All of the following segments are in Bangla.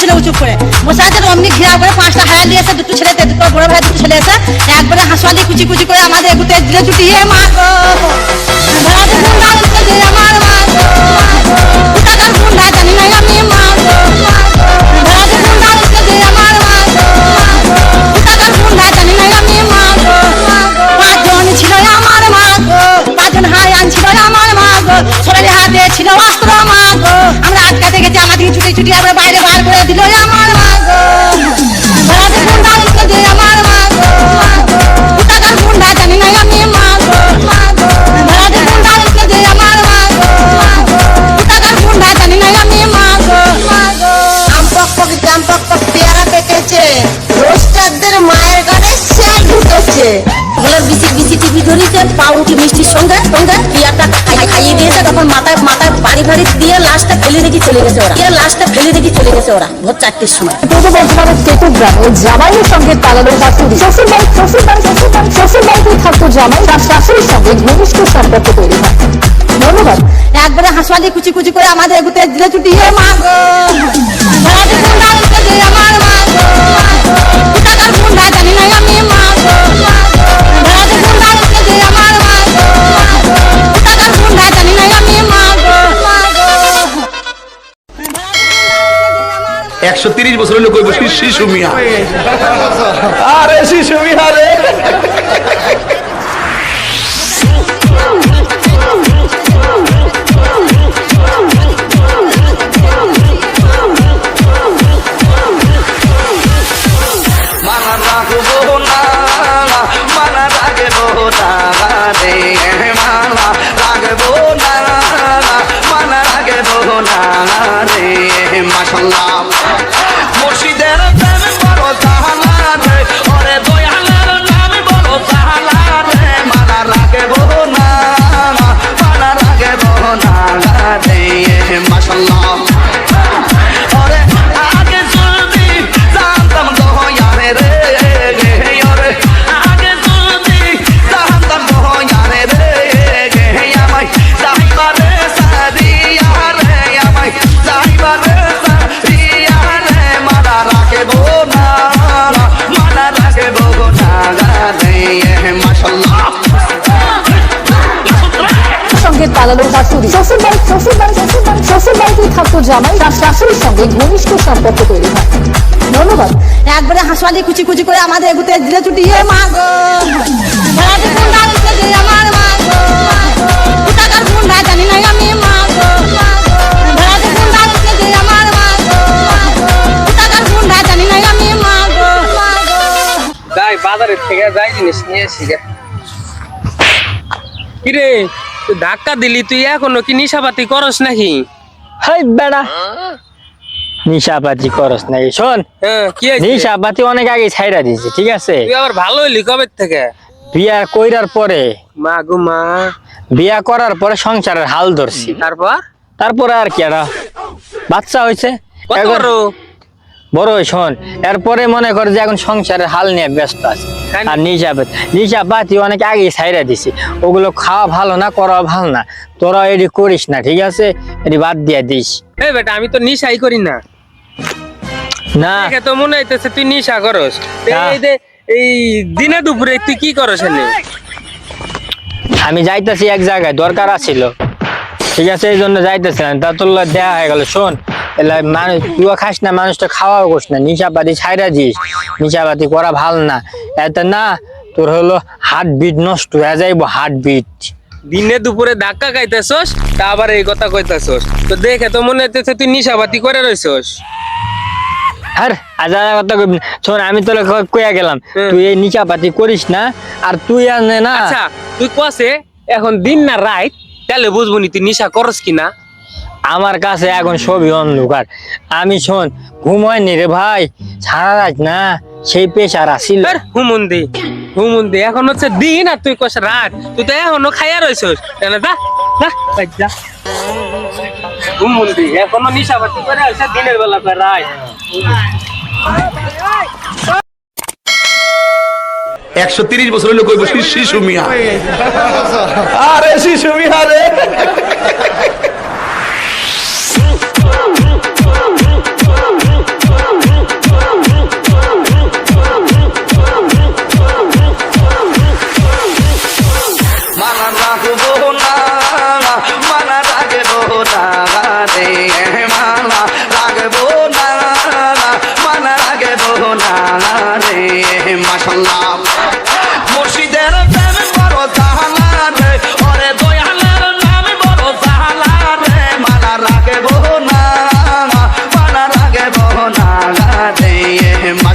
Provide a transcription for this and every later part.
ছিল উঁচু করে। বসে আছে অমনি ঘিরা করে পাঁচটা হায়া দিয়েছে দুটো ছেলেতে দুটো বড় ভাই, দুটো ছেলে এসে একবারে হাসপালি কুচি কুচি করে আমাদের এগুতে দিলে চুটিয়ে মা গো আমার মা গো বাড়ি ফাড়ি দিয়ে লাশটা ফেলে রেখে চলে গেছে ওরা। দিয়ে লাশটা ফেলে রেখে চলে গেছে ওরা ভোর চারটের সময়। পূর্ব বর্ধমানের কেতু ওই জামাইয়ের সঙ্গে পালালো শাশুড়ি শ্বশুর বাড়ি শ্বশুর বাড়ি শ্বশুর বাড়ি শ্বশুর বাড়িতেই থাকতো জামাই তার শাশুড়ির সঙ্গে ঘনিষ্ঠ সম্পর্ক তৈরি হয় ধন্যবাদ একবারে হাসপাতালে কুচি কুচি করে আমাদের এগুতে দিলে ছুটি। মা গো! একশো তিরিশ বছর শিশু মিয়া আরে শিশু মিয়া মানা রে মাশাল্লাহ মুর্শিদের প্রেম বড় জাহালা রে, ওরে দয়ালের নাম বড় জাহালা রে। মানা রাখব না, মানা রাখব না রে মাশাল্লাহ ওরে আগে যদি জানতাম দয়ারে রে পালালো শাশুড়ি শ্বশুর বাড়ি শ্বশুর বাড়ি শ্বশুর বাড়ি শ্বশুর বাড়িতে থাকতো জামাই তার শাশুড়ির সঙ্গে ঘনিষ্ঠ সম্পর্ক তৈরি হয়। ধন্যবাদ। একবারে হাসপালি কুচি কুচি করে আমাদের এগুতে দিলে ছুটি এ মা গো। আমার মা গো। টাকার গুন্ডা জানি না আমি মা গো। বাজারের থেকে যাই জিনিস নিয়ে এসি গে কিরে? ধাক্কা দিলি তুই এখনও কি নিশাপাতি করস নাকি? হাই বেড়া। নিশাপাতি করস নাকি? শোন হ্যাঁ কি নিশাপাতি অনেক আগে ছাইরা দিয়েছি ঠিক আছে? তুই আবার ভালো হইলি কবে থেকে? বিয়া কইরার পরে। মা গো মা। বিয়া করার পরে সংসারের হাল ধরছি। তারপর? তারপরে আর কি আর বাচ্চা হয়েছে বড় শোন। এরপরে মনে কর যে এখন সংসারের হাল নিয়ে ব্যস্ত আছে। কেন? আর নিশাপাতি নিশাপাতি অনেক আগে ছাইরা দিছি। ওগুলো খাওয়া ভালো না করা ভালো না। তোরা এটি করিস না ঠিক আছে? এটি বাদ দিয়ে দিস। এই বেটা আমি তো নিশাই করি না। না। তো মনে হইতেছে তুই নিশা করস। এই দিনে দুপুরে তুই কি করস আমি যাইতেছি এক জায়গায় দরকার আছিল। ঠিক আছে এই জন্য যাইতেছিলাম। তা তোর দেয়া হয়ে গেল। শোন এলা মানুষ তুইও খাস না মানুষটা খাওয়াও করস না নিশাপাতি ছাইরা দিস নিশাপাতি করা ভালো না। এত না তোর হলো হার্ট বিট নষ্ট হয়ে যাইব হার্ট বিট দিনে দুপুরে ধাক্কা খাইতেছস তা আবার এই কথা কইতেছস। তো দেখে তো মনে হইতেছে তুই নিশাপাতি করে রইছস। আর আজা কথা কইবি না। শোন আমি তোর কইয়া গেলাম তুই এই নিশাপাতি করিস না আর তুই আর নে না আচ্ছা তুই কসে এখন দিন না রাত তাহলে বুঝব নি তুই নিশা করস কিনা। আমার কাছে এখন সবই অন্ধকার। আমি শোন ঘুমায় ঘুমায়নি রে ভাই। সারা রাত না সেই পেশার আসিল। হুমুন্দি হুমুন্দি এখন হচ্ছে দিন আর তুই কস রাত তুই তো এখনও খাইয়া রইছস। কেন যা যা বাজ যা। হুমুন্দি এখনও নিশাপাতি করে আছে দিনের বেলা করে রাত একশো তিরিশ বছর হলো কই শিশু মিয়া। আরে শিশু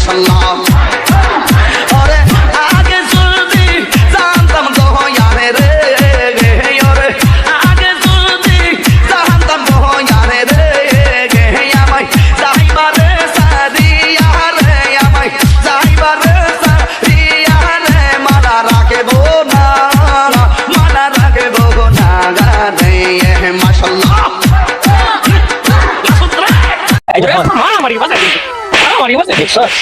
মাশাল্লাহ ওরে আগে যদি জানতাম দোয়ারে রে ওরে আগে যদি জানতাম দোয়ারে রে গে আমায় যাইবা রে সাদিয়া রে আমায় যাইবা রে সাদিয়া রে মালা রাখব না মালা রাখব না গানে মাশাল্লাহ দেখছস?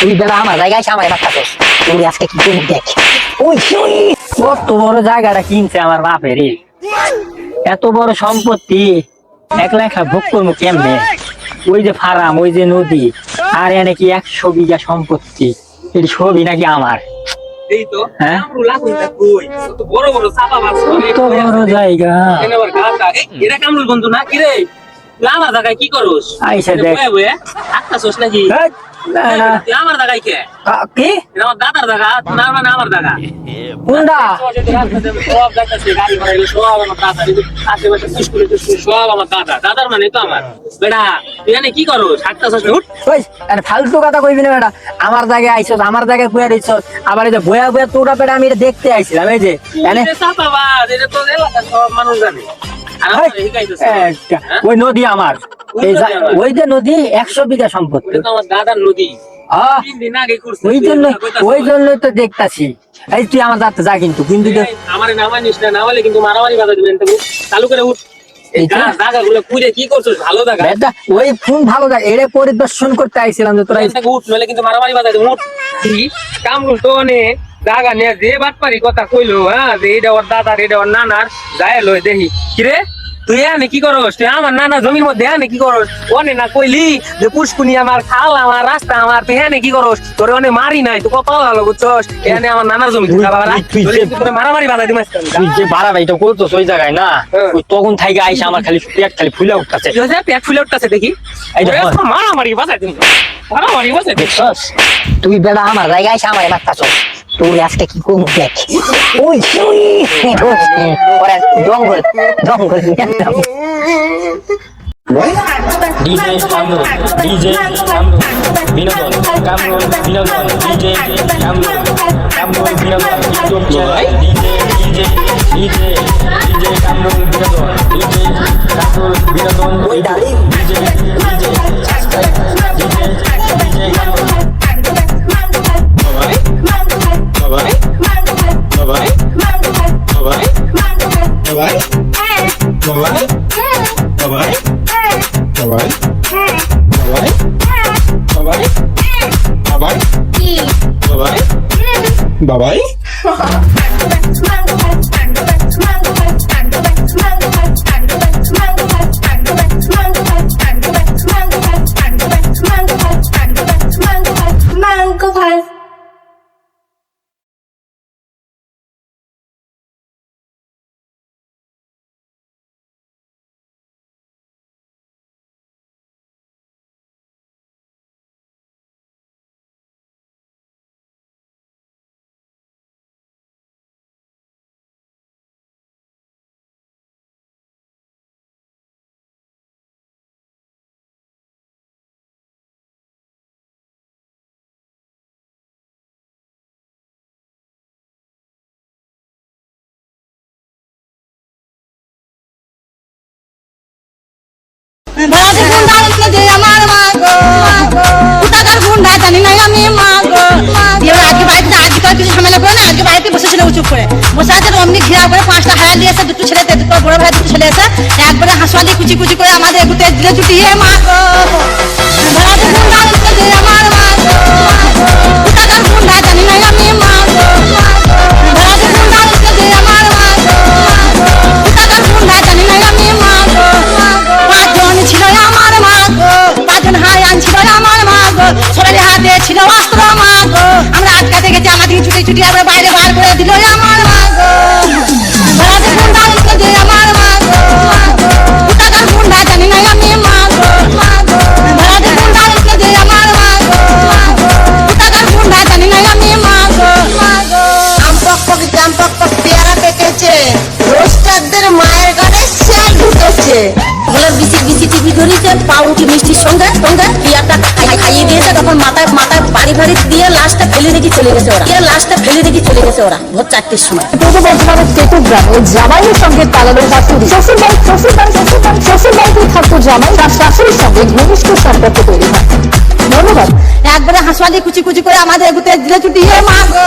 তুই বেলা আমার জায়গায় আমার বাচ্চা তোস তুই আজকে কি করবি দেখ। ওই কত বড় জায়গাটা কিনছে আমার বাপের এত বড় সম্পত্তি একলা একলা ভোগ করব কেমনে? ওই যে ফার্ম ওই যে নদী আর এনে কি একশো বিঘা সম্পত্তি? এটি সবই নাকি আমার? হ্যাঁ? বড় জায়গা। বন্ধু না কি রে? আমার জায়গায় কি করস? আইসা দেখ। হাঁটতাছস নাকি? হেৎ, না, না। তুই আমার জায়গায় কে? কি? আমার দাদার জায়গা না মানে আমার জায়গা। কোনটা? সব যাইতাছে গাড়ি ঘোড়া সব আমার দাদা আশেপাশে স্কুলে সব আমার দাদা। দাদার মানে তো আমার। বেটা তুই এনে কি করস? হাঁটতাছস না উঠ ওই আরে ফালতু কথা কইবি না বেটা। আমার জায়গায় আইছস আমার জায়গায় কুয়া দিছস। আবার এই যে বয়া বয়া তোরা বেটা আমি এটা দেখতে আইছিলাম এই যে। এটা তো সব মানুষ জানে। হ্যাঁ? ওই নদী আমার ওই যা- নদী একশো বিঘা সম্পত্তি দাদার নদী। আহ, তিন দিন আগে করছে। ওই জন্য ওই জন্যই তো দেখতাছি এই তুই আমার যাতে যা কিন্তু না, মারামারি বাধা দিবেন। চালু করে উঠ। ওই ফোন ভালো এরে পরিদর্শন করতে আইছিলাম যে তোরা উঠ, নইলে কিন্তু মারামারি বাধা দিবেন। উঠ। কি? তো অনে জায়গা নিয়ে যে বাটপারি কথা কইলো হ্যাঁ যে এইটা ওর দাদার এটা ওর নানার যায় লই দেখি। কিরে তুই এনে কি করস? তুই আমার নানা জমির মধ্যে এনে কি করস? অনে না কইলি যে পুষ্কুনি আমার খাল আমার রাস্তা আমার তুই এনে কি করস? তোরে অনে মারি নাই তুই কপাল ভালো বুঝছস? এনে আমার নানার জমি মারামারি বাধা দিমাস তুই যে বাড়াবাড়ি তো করতেছ ওই জায়গায় না? হ্যাঁ। ওই তখন থেকে আইসা আমার খালি পেট খালি ফুলে উঠতেছে। পেট ফুলে উঠতেছে দেখি। হয়। মারামারি বাধা দিম মারামারি বাধা দেখছস? তুই বেলা আমার জায়গায় এসে আমার বাচ্চাছস তুই আজকে কি করবি দেখ? ওই ওরা জঙ্গল জঙ্গল ডিজে কামরুল ডিজে কামরুল বিনোদন কামরুল বিনোদন ডিজে কামরুল কামরুল বিনোদন YouTube channel DJ DJ DJ DJ Kamrul বিনোদন ডিজে কামরুল বিনোদন ডিজে ডিজে ডিজে চুপ করে বসে আছে অমনি ঘিরা করে পাঁচটা হারা দিয়েছে দুটো ছেলেতে দুটো বড় ভাই দুটো ছেলে একবারে হাঁসওয়ালি কুচি কুচি করে আমাদের এগুতে দিলে চুটিয়ে মা গো। আমার মা গো। আমার মা গো সোনালি হাতে ছিল অস্ত্র মা গো আমরা আটকাতে গেছি আমাদের ছুটি ছুটি আমরা বাইরে বার করে দিল আমার মা গো গুন্ডা জানি না, আমি মা গো ভাড়াতে গুন্ডা উঠল জাম পেয়ারা পেকেছে। মায়ের বলে বিসি বিসি টিভি ধরেছে পাউরুটি মিষ্টির সঙ্গে সঙ্গে পিয়ারটা খাই- খাইয়ে দিয়েছে, তখন মাথায় মাথায় বাড়ি বাড়ি দিয়ে লাশটা ফেলে রেখে চলে গেছে ওরা। দিয়ে ফেলে রেখে চলে গেছে ওরা, ভোর চারটের সময়। পূর্ব বর্ধমানের তেতুর গ্রামে জামাইয়ের সঙ্গে পালালো শ্বশুর বাড়ি শ্বশুর বাড়ি শ্বশুর বাড়ি শ্বশুর থাকতো জামাই তার শাশুড়ির সঙ্গে ঘনিষ্ঠ সম্পর্ক তৈরি হয় ধন্যবাদ। একবারে হাঁসওয়ালি কুচি কুচি করে আমাদের এগুতে দিলে ছুটি। মা গো।